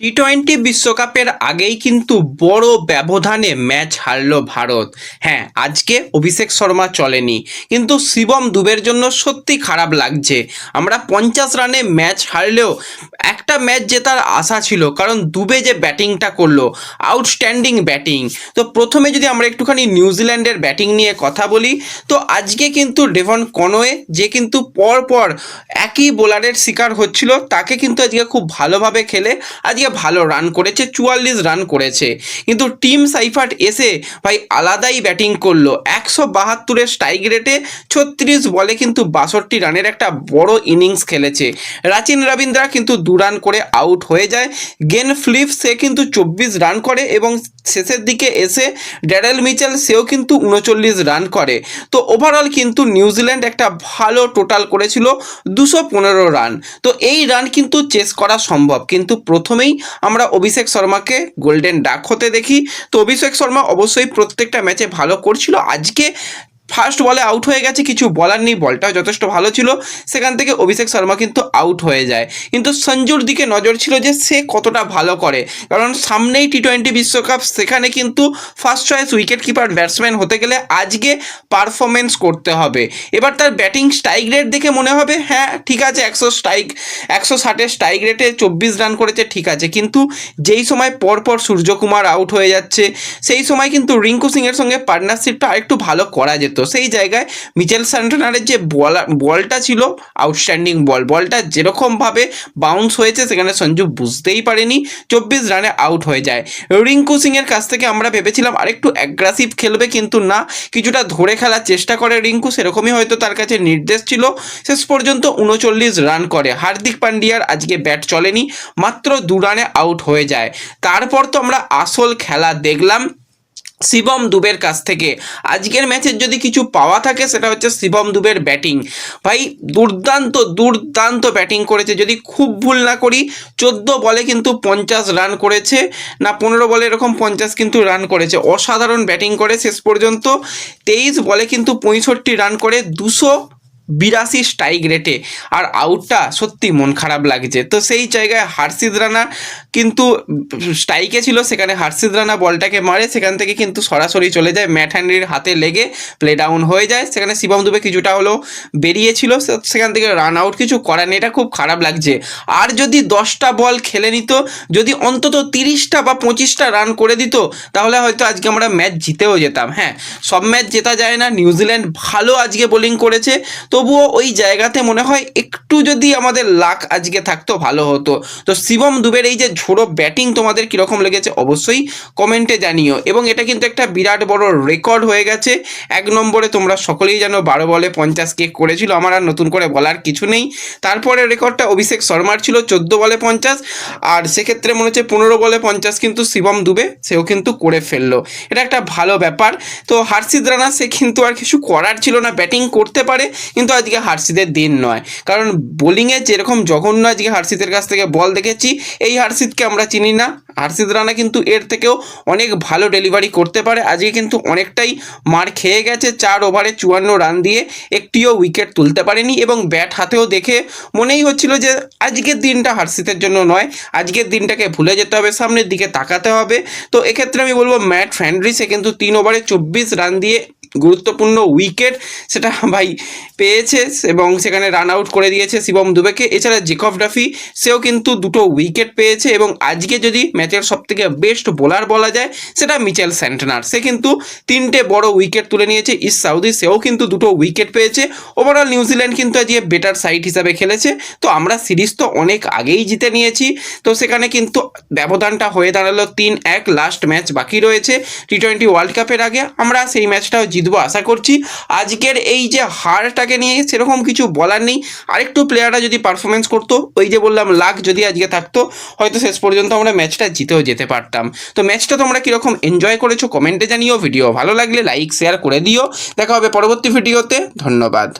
T twenty বিশ্বকাপের আগেই কিন্তু বড় ব্যবধানে ম্যাচ হারল ভারত। হ্যাঁ আজকে অভিষেক শর্মা চলেনি। কিন্তু শিবম দুবের জন্য সত্যি খারাপ লাগছে। আমরা পঞ্চাশ রানে ম্যাচ হারলেও একটা ম্যাচ জেতার আশা ছিল, কারণ দুবে যে ব্যাটিংটা করল আউটস্ট্যান্ডিং ব্যাটিং। তো প্রথমে যদি আমরা একটুখানি নিউজিল্যান্ডের ব্যাটিং নিয়ে কথা বলি, তো আজকে কিন্তু ডেভন কনোয়ে যে কিন্তু পর পর একই বোলারের শিকার হচ্ছিল, তাকে কিন্তু আজকে খুব ভালোভাবে খেলে। আজকে ভালো রান করেছে, চুয়াল্লিশ রান করেছে। কিন্তু টিম সাইফাট এসে ভাই আলাদাই ব্যাটিং করল। একশো বাহাত্তরের স্ট্রাইক রেটে ছত্রিশ বলে কিন্তু বাষট্টি রানের একটা বড় ইনিংস খেলেছে। রাচিন রবীন্দ্রা কিন্তু দু রান করে আউট হয়ে যায়। গেন ফ্লিপ সে কিন্তু চব্বিশ রান করে এবং শেষের দিকে এসে ড্যারেল মিচেল সেও কিন্তু উনচল্লিশ রান করে। তো ওভারঅল কিন্তু নিউজিল্যান্ড একটা ভালো টোটাল করেছিল দুশো পনেরো রান তো এই রান কিন্তু চেস করা সম্ভব। কিন্তু প্রথমেই আমরা অভিষেক শর্মাকে গোল্ডেন ডাক হতে দেখি। তো অভিষেক শর্মা অবশ্যই প্রত্যেকটা ম্যাচে ভালো করছিল। আজকে ফার্স্ট বলে আউট হয়ে গেছে, কিছু বলার নেই বলটাও যথেষ্ট ভালো ছিল। সেখান থেকে অভিষেক শর্মা কিন্তু আউট হয়ে যায়। কিন্তু সঞ্জুর দিকে নজর ছিল যে সে কতটা ভালো করে। কারণ সামনেই টি টোয়েন্টি বিশ্বকাপ, সেখানে কিন্তু first choice wicket keeper batsman হতে গেলে আজকে পারফরমেন্স করতে হবে। এবার তার ব্যাটিং স্ট্রাইক রেট দেখে মনে হবে হ্যাঁ ঠিক আছে, একশো স্ট্রাইক একশো ষাটের স্ট্রাইক রেটে চব্বিশ রান করেছে, ঠিক আছে। কিন্তু যেই সময় পরপর সূর্যকুমার আউট হয়ে যাচ্ছে, সেই সময় কিন্তু রিঙ্কু সিংয়ের সঙ্গে পার্টনারশিপটা আরেকটু ভালো করা যেত। সেই জায়গায় মিচেল স্যান্টনারের যে বলা, বলটা ছিল আউটস্ট্যান্ডিং বল বলটা যেরকমভাবে বাউন্স হয়েছে সেখানে সঞ্জু বুঝতেই পারেনি, চব্বিশ রানে আউট হয়ে যায়। রিঙ্কু সিংয়ের কাছ থেকে আমরা ভেবেছিলাম আরেকটু অ্যাগ্রাসিভ খেলবে কিন্তু না, কিছুটা ধরে খেলার চেষ্টা করে রিঙ্কু, সেরকমই হয়তো তার কাছে নির্দেশ ছিল। শেষ পর্যন্ত উনচল্লিশ রান করে। হার্দিক পান্ডিয়ার আজকে ব্যাট চলেনি, মাত্র দু রানে আউট হয়ে যায়। তারপর তো আমরা আসল খেলা দেখলাম। শিবম দুবের কাছ থেকে। আজকের ম্যাচের যদি কিছু পাওয়া থাকে, সেটা হচ্ছে শিবম দুবের ব্যাটিং। ভাই, দুর্দান্ত দুর্দান্ত ব্যাটিং করেছে। যদি খুব ভুল না করি, চোদ্দ বলে কিন্তু পঞ্চাশ রান করেছে, না পনেরো বলে এরকম পঞ্চাশ কিন্তু রান করেছে। অসাধারণ ব্যাটিং করে শেষ পর্যন্ত। তেইশ বলে কিন্তু পঁয়ষট্টি রান করে দুশো বিরাশি স্ট্রাইক রেটে আর আউটটা সত্যি মন খারাপ লাগছে। তো সেই জায়গায় হার্ষিদ রানা কিন্তু স্ট্রাইকে ছিল, সেখানে হার্ষিদ রানা বলটাকে মারে, সেখান থেকে কিন্তু সরাসরি চলে যায়। ম্যাট হ্যান্ডির হাতে লেগে প্লে ডাউন হয়ে যায়। সেখানে শিবম দুবে কিছুটা হলেও বেরিয়েছিল সেখান থেকে রান আউট কিছু করার এটা খুব খারাপ লাগছে। আর যদি দশটা বল খেলে নিত, যদি অন্তত তিরিশটা বা পঁচিশটা রান করে দিত, তাহলে হয়তো আজকে আমরা ম্যাচ জিতেও যেতাম। হ্যাঁ সব ম্যাচ জেতা যায় না। নিউজিল্যান্ড ভালো আজকে বোলিং করেছে। তবুও ওই জায়গাতে মনে হয় একটু যদি আমাদের লাক আজকে থাকতো, ভালো হতো। তো শিবম দুবের এই যে ঝোড়ো ব্যাটিং তোমাদের কীরকম লেগেছে অবশ্যই কমেন্টে জানিও। এবং এটা কিন্তু একটা বিরাট বড় রেকর্ড হয়ে গেছে। এক নম্বরে তোমরা সকলেই জানো বারো বলে পঞ্চাশ কেক করেছিল, আমার আর নতুন করে বলার কিছু নেই। তারপরে রেকর্ডটা অভিষেক শর্মার ছিল চোদ্দ বলে পঞ্চাশ, আর সেক্ষেত্রে মনে হচ্ছে পনেরো বলে পঞ্চাশ কিন্তু শিবম দুবে, সেও কিন্তু করে ফেলল। এটা একটা ভালো ব্যাপার। তো হার্ষিদ রানা, সে কিন্তু আর কিছু করার ছিল না, ব্যাটিং করতে পারে, কিন্তু আজকে হার্সিদের দিন নয়। কারণ বোলিংয়ে যেরকম জঘন্য আজকে হার্ষিদের কাছ থেকে বল দেখেছি, এই হার্ষিদকে আমরা চিনি না। হার্ষিদ রানা কিন্তু এর থেকেও অনেক ভালো ডেলিভারি করতে পারে। আজকে কিন্তু অনেকটাই মার খেয়ে গেছে চার ওভারে চুয়ান্ন রান দিয়ে। একটিও উইকেট তুলতে পারেনি এবং ব্যাট হাতেও দেখে মনেই হচ্ছিল যে আজকের দিনটা হার্ষিতের জন্য নয়। আজকের দিনটাকে ভুলে যেতে হবে, সামনের দিকে তাকাতে হবে। তো এক্ষেত্রে আমি বলব ম্যাট ফ্যান্ড্রি সে কিন্তু তিন ওভারে চব্বিশ রান দিয়ে গুরুত্বপূর্ণ উইকেট সেটা ভাই পেয়েছে এবং সেখানে রান আউট করে দিয়েছে শিবম দুবেকে। এছাড়া জেকব ডাফি, সেও কিন্তু দুটো উইকেট পেয়েছে এবং আজকে যদি ম্যাচের সবথেকে বেস্ট বোলার বলা যায়, সেটা মিচেল স্যান্টনার। সে কিন্তু তিনটে বড় উইকেট তুলে নিয়েছে ইস্ট সাউদি সেও কিন্তু দুটো উইকেট পেয়েছে। ওভারঅল নিউজিল্যান্ড কিন্তু আজকে বেটার সাইড হিসাবে খেলেছে। তো আমরা সিরিজ তো অনেক আগেই জিতে নিয়েছি। তো সেখানে কিন্তু ব্যবধানটা হয়ে দাঁড়াল তিন এক লাস্ট ম্যাচ বাকি রয়েছে। টি টোয়েন্টি ওয়ার্ল্ড কাপের আগে আমরা সেই ম্যাচটাও জিতবো আশা করছি। আজকের এই যে হারটাকে নিয়ে সেরকম কিছু বলার নেই। আরেকটু প্লেয়াররা যদি পারফরমেন্স করতো, ওই যে বললাম, লাখ যদি আজকে থাকতো, হয়তো শেষ পর্যন্ত আমরা ম্যাচটা জিতেও যেতে পারতাম। তো ম্যাচটা তোমরা কীরকম এনজয় করেছ কমেন্টে জানিও। ভিডিও ভালো লাগলে লাইক শেয়ার করে দিও। দেখা হবে পরবর্তী ভিডিওতে ধন্যবাদ।